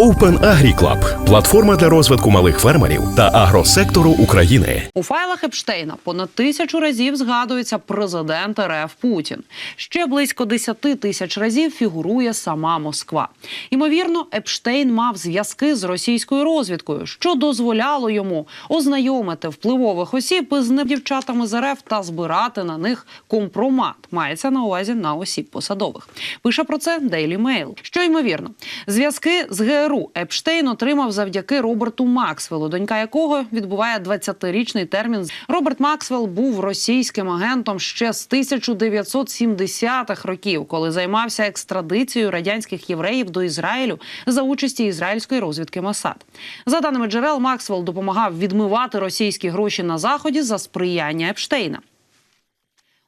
Open Agri Club – платформа для розвитку малих фермерів та агросектору України. У файлах Епштейна понад тисячу разів згадується президент РФ Путін. Ще близько 10 тисяч разів фігурує сама Москва. Ймовірно, Епштейн мав зв'язки з російською розвідкою, що дозволяло йому ознайомити впливових осіб із ним дівчатами з РФ та збирати на них компромат. Мається на увазі на осіб посадових. Пише про це Daily Mail. Що ймовірно, зв'язки з ГРУ Епштейн отримав завдяки Роберту Максвеллу, донька якого відбуває 20-річний термін. Роберт Максвелл був російським агентом ще з 1970-х років, коли займався екстрадицією радянських євреїв до Ізраїлю за участі ізраїльської розвідки Масад. За даними джерел, Максвелл допомагав відмивати російські гроші на заході за сприяння Епштейна.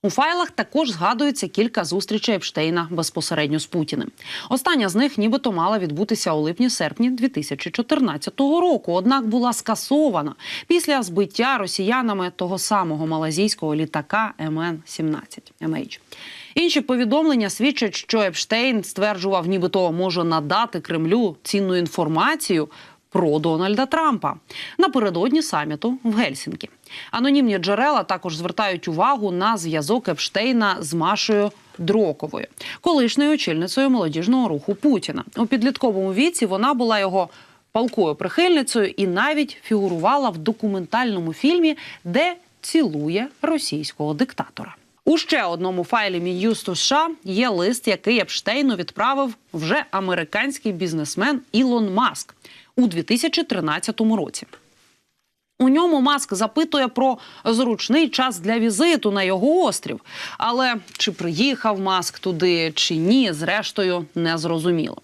У файлах також згадується кілька зустрічей Епштейна безпосередньо з Путіним. Остання з них нібито мала відбутися у липні-серпні 2014 року, однак була скасована після збиття росіянами того самого малазійського літака МН-17 MH. Інші повідомлення свідчать, що Епштейн стверджував, нібито може надати Кремлю цінну інформацію про Дональда Трампа напередодні саміту в Гельсінкі. Анонімні джерела також звертають увагу на зв'язок Епштейна з Машою Дроковою, колишньою очільницею молодіжного руху Путіна. У підлітковому віці вона була його палкою прихильницею і навіть фігурувала в документальному фільмі, де цілує російського диктатора. У ще одному файлі Мін'юсту США є лист, який Епштейну відправив вже американський бізнесмен Ілон Маск у 2013 році. У ньому Маск запитує про зручний час для візиту на його острів. Але чи приїхав Маск туди, чи ні, зрештою не зрозуміло.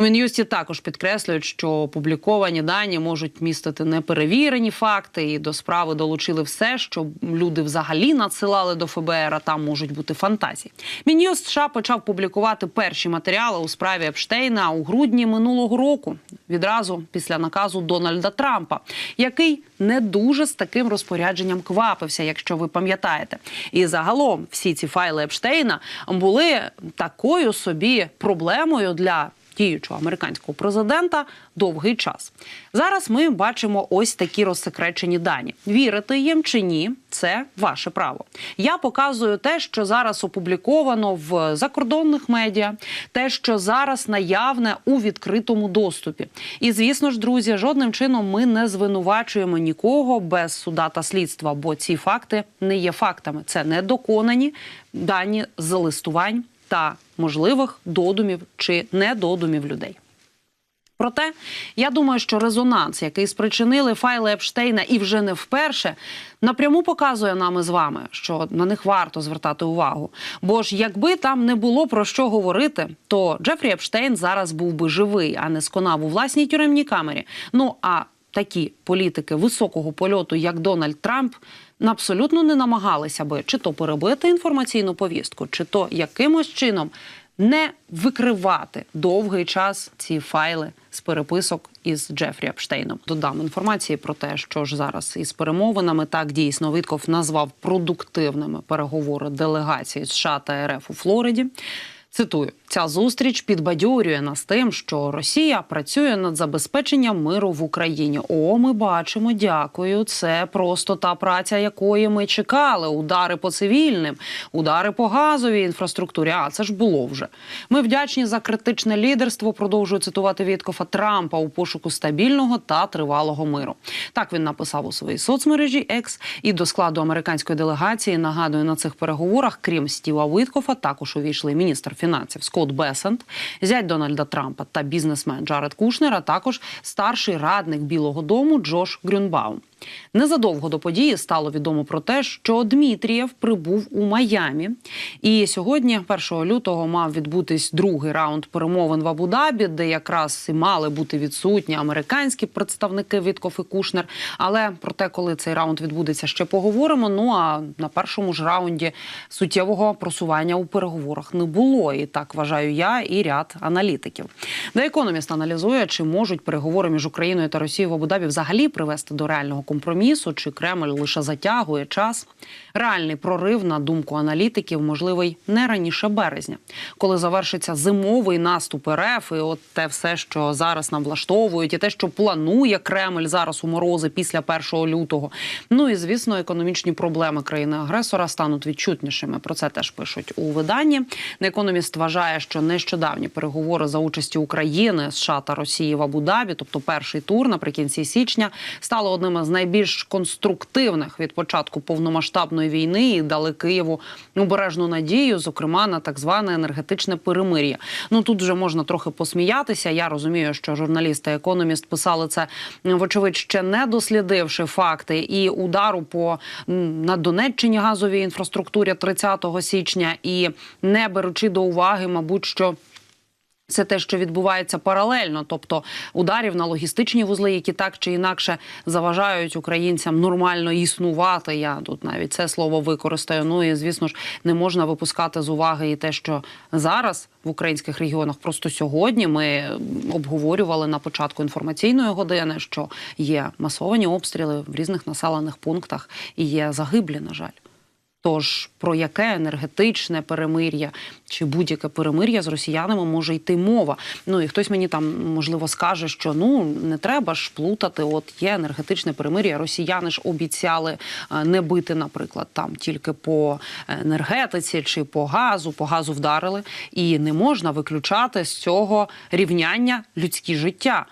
У Мін'юсті також підкреслюють, що опубліковані дані можуть містити неперевірені факти, і до справи долучили все, що люди взагалі надсилали до ФБР, а там можуть бути фантазії. Мін'юст США почав публікувати перші матеріали у справі Епштейна у грудні минулого року, відразу після наказу Дональда Трампа, який не дуже з таким розпорядженням квапився, якщо ви пам'ятаєте. І загалом всі ці файли Епштейна були такою собі проблемою для діючого американського президента довгий час. Зараз ми бачимо ось такі розсекречені дані. Вірити їм чи ні, це ваше право. Я показую те, що зараз опубліковано в закордонних медіа, те, що зараз наявне у відкритому доступі. І звісно ж, друзі, жодним чином ми не звинувачуємо нікого без суда та слідства, бо ці факти не є фактами. Це недоконані дані з листувань та можливих додумів чи недодумів людей. Проте я думаю, що резонанс, який спричинили файли Епштейна, і вже не вперше, напряму показує нам із вами, що на них варто звертати увагу. Бо ж якби там не було про що говорити, то Джефрі Епштейн зараз був би живий, а не сконав у власній тюремній камері. Ну а такі політики високого польоту, як Дональд Трамп, абсолютно не намагалися би чи то перебити інформаційну повістку, чи то якимось чином не викривати довгий час ці файли з переписок із Джефрі Епштейном. Додам інформації про те, що ж зараз із перемовинами так дійсно Витков назвав продуктивними переговори делегації США та РФ у Флориді. Цитую, ця зустріч підбадьорює нас тим, що Росія працює над забезпеченням миру в Україні. О, ми бачимо, дякую. Це просто та праця, якої ми чекали. Удари по цивільним, удари по газовій інфраструктурі. А це ж було вже. Ми вдячні за критичне лідерство. Продовжую цитувати Віткофа Трампа у пошуку стабільного та тривалого миру. Так він написав у своїй соцмережі X. І до складу американської делегації нагадую на цих переговорах, крім Стіва Виткофа, також увійшли міністр фінансів Скотт Бесент, зять Дональда Трампа та бізнесмен Джаред Кушнер, а також старший радник Білого Дому Джош Грюнбаум. Незадовго до події стало відомо про те, що Дмитрієв прибув у Майамі. І сьогодні, 1 лютого, мав відбутись другий раунд перемовин в Абу-Дабі, де якраз і мали бути відсутні американські представники Віткоф і Кушнер. Але про те, коли цей раунд відбудеться, ще поговоримо. Ну а на першому ж раунді суттєвого просування у переговорах не було. І так вважаю я і ряд аналітиків. The Economist аналізує, чи можуть переговори між Україною та Росією в Абу-Дабі взагалі привести до реального компромісу, чи Кремль лише затягує час. Реальний прорив, на думку аналітиків, можливий не раніше березня, коли завершиться зимовий наступ РФ, і от те все, що зараз нам влаштовують, і те, що планує Кремль зараз у морози після 1 лютого. Ну і звісно, економічні проблеми країни-агресора стануть відчутнішими. Про це теж пишуть у виданні. Економіст вважає, що нещодавні переговори за участі України, США та Росії в Абу-Дабі, тобто перший тур наприкінці січня, стало одним із найбільш конструктивних від початку повномасштабної війни і дали Києву обережну надію, зокрема на так зване енергетичне перемир'я. Ну тут вже можна трохи посміятися. Я розумію, що журналісти економіст писали це вочевидь, ще не дослідивши факти і удару по на Донеччині газовій інфраструктурі 30 січня і не беручи до уваги, мабуть, що. Це те, що відбувається паралельно, тобто ударів на логістичні вузли, які так чи інакше заважають українцям нормально існувати. Я тут навіть це слово використаю. Ну і звісно ж не можна випускати з уваги і те, що зараз в українських регіонах просто сьогодні ми обговорювали на початку інформаційної години, що є масовані обстріли в різних населених пунктах і є загиблі, на жаль. Тож про яке енергетичне перемир'я чи будь-яке перемир'я з росіянами може йти мова? Ну і хтось мені там можливо скаже, що ну не треба ж плутати. От є енергетичне перемир'я. Росіяни ж обіцяли е, не бити, наприклад, там тільки по енергетиці чи по газу. По газу вдарили, і не можна виключати з цього рівняння людські життя.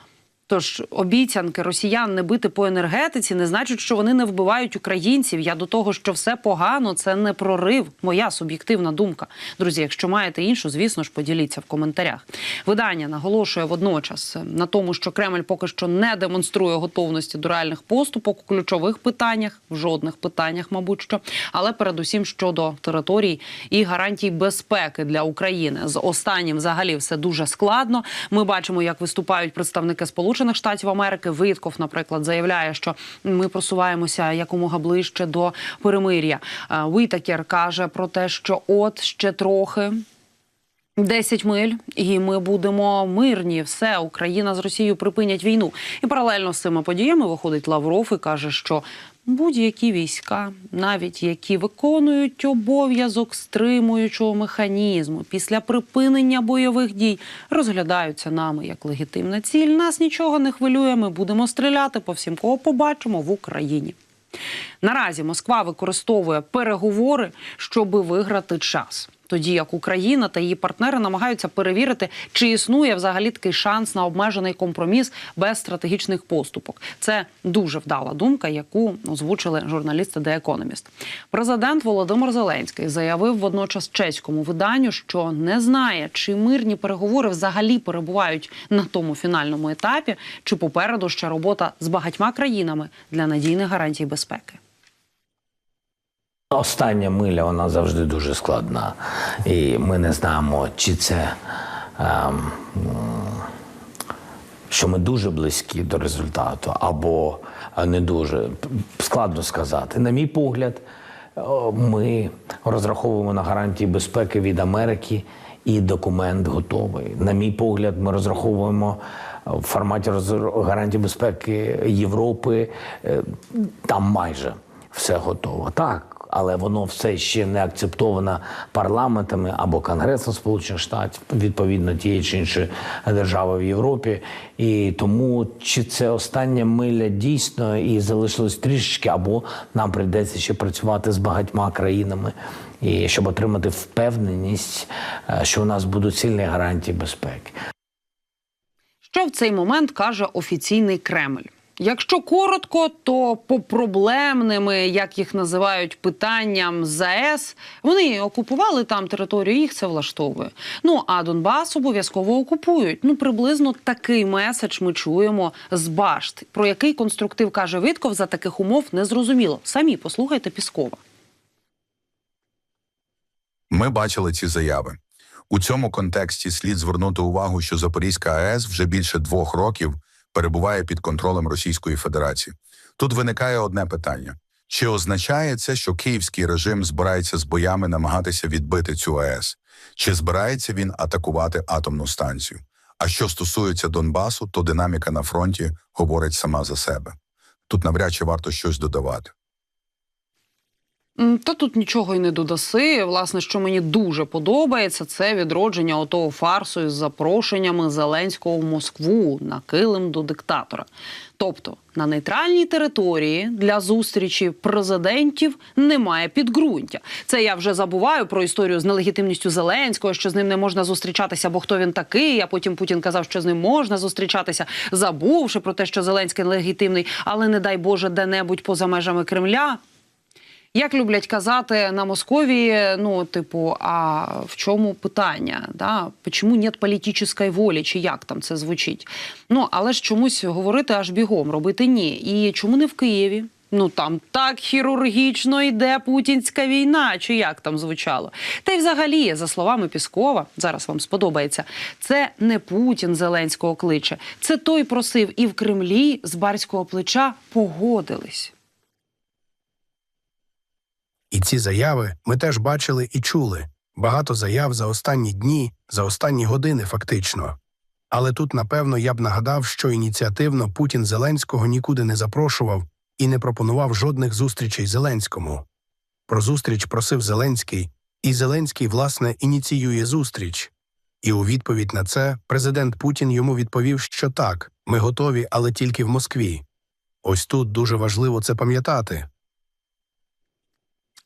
Тож обіцянки росіян не бити по енергетиці не значить, що вони не вбивають українців. Я до того, що все погано, це не прорив. Моя суб'єктивна думка. Друзі, якщо маєте іншу, звісно ж, поділіться в коментарях. Видання наголошує водночас на тому, що Кремль поки що не демонструє готовності до реальних поступок у ключових питаннях, в жодних питаннях, мабуть що, але передусім щодо територій і гарантій безпеки для України. З останнім взагалі все дуже складно. Ми бачимо, як виступають представники Сполучених Штатів Америки. Витков, наприклад, заявляє, що ми просуваємося якомога ближче до перемир'я. Витакер каже про те, що от ще трохи. 10 миль, і ми будемо мирні. Все, Україна з Росією припинять війну. І паралельно з цими подіями виходить Лавров і каже, що будь-які війська, навіть які виконують обов'язок стримуючого механізму після припинення бойових дій, розглядаються нами як легітимна ціль. Нас нічого не хвилює. Ми будемо стріляти по всім, кого побачимо в Україні. Наразі Москва використовує переговори, щоб виграти час. Тоді як Україна та її партнери намагаються перевірити, чи існує взагалі такий шанс на обмежений компроміс без стратегічних поступок. Це дуже вдала думка, яку озвучили журналісти The Economist. Президент Володимир Зеленський заявив водночас чеському виданню, що не знає, чи мирні переговори взагалі перебувають на тому фінальному етапі, чи попереду ще робота з багатьма країнами для надійних гарантій безпеки. Остання миля вона завжди дуже складна. І ми не знаємо, чи це ем, що ми дуже близькі до результату, або е, не дуже. Складно сказати. На мій погляд, е, ми розраховуємо на гарантії безпеки від Америки, і документ готовий. На мій погляд, ми розраховуємо в форматі гарантій безпеки Європи. е, Там майже все готово. Так, але воно все ще не акцептовано парламентами або Конгресом Сполучених Штатів, відповідно тієї чи іншої держави в Європі. І тому чи це остання миля дійсно і залишилось трішечки, або нам прийдеться ще працювати з багатьма країнами, і щоб отримати впевненість, е, що у нас будуть сильні гарантії безпеки. Що в цей момент каже офіційний Кремль? Якщо коротко, то по проблемними, як їх називають, питанням ЗАЕС, вони окупували там територію, їх це влаштовує. Ну а Донбас обов'язково окупують. Ну приблизно такий меседж ми чуємо з башт. Про який конструктив каже Витков за таких умов незрозуміло. Самі послухайте Піскова. Ми бачили ці заяви. У цьому контексті слід звернути увагу, що Запорізька АЕС вже більше двох років перебуває під контролем Російської Федерації. Тут виникає одне питання: чи означає це, що київський режим збирається з боями намагатися відбити цю АЕС? Чи збирається він атакувати атомну станцію? А що стосується Донбасу, то динаміка на фронті говорить сама за себе. Тут навряд чи варто щось додавати. Та тут нічого й не додаси. Власне, що мені дуже подобається, це відродження отого фарсу із запрошеннями Зеленського в Москву на килим до диктатора. Тобто на нейтральній території для зустрічі президентів немає підґрунтя. Це я вже забуваю про історію з нелегітимністю Зеленського, що з ним не можна зустрічатися, бо хто він такий. А потім Путін казав, що з ним можна зустрічатися, забувши про те, що Зеленський нелегітимний, але не дай Боже, де-небудь поза межами Кремля. Як люблять казати на Московії, ну, типу, а в чому питання? Да? Чому нет політичної волі, чи як там це звучить? Ну, але ж чомусь говорити аж бігом, робити ні. І чому не в Києві? Ну там так хірургічно йде путінська війна, чи як там звучало. Та й взагалі, за словами Піскова, зараз вам сподобається, це не Путін Зеленського кличе. Це той просив, і в Кремлі з барського плеча погодились. І ці заяви ми теж бачили і чули. Багато заяв за останні дні, за останні години, фактично. Але тут, напевно, я б нагадав, що ініціативно Путін Зеленського нікуди не запрошував і не пропонував жодних зустрічей Зеленському. Про зустріч просив Зеленський, і Зеленський, власне, ініціює зустріч. І у відповідь на це президент Путін йому відповів, що так, ми готові, але тільки в Москві. Ось тут дуже важливо це пам'ятати.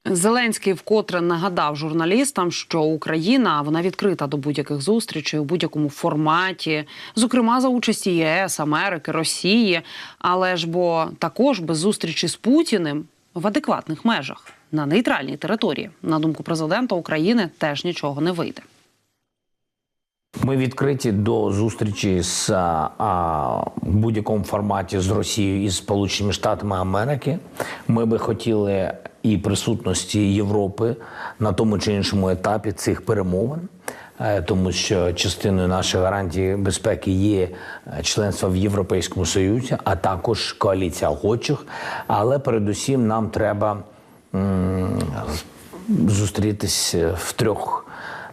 Зеленський вкотре нагадав журналістам, що Україна вона відкрита до будь-яких зустрічей у будь-якому форматі, зокрема за участі ЄС, Америки, Росії, але ж бо також без зустрічі з Путіним в адекватних межах на нейтральній території. На думку президента України теж нічого не вийде. Ми відкриті до зустрічі з а, будь-якому форматі з Росією і Сполученими Штатами Америки. Ми би хотіли і присутності Європи на тому чи іншому етапі цих перемовин. е, Тому що частиною нашої гарантії безпеки є е, членство в Європейському Союзі, а також коаліція охочих. Але передусім нам треба м, зустрітись в трьох.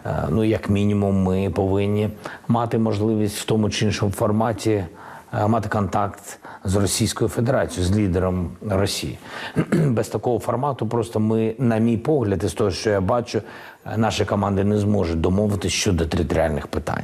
Е, Ну, як мінімум, ми повинні мати можливість в тому чи іншому форматі е, мати контакт з Російською Федерацією, з лідером Росії. Без такого формату просто ми, на мій погляд, із того, що я бачу, е, наші команди не зможуть домовитися щодо територіальних питань.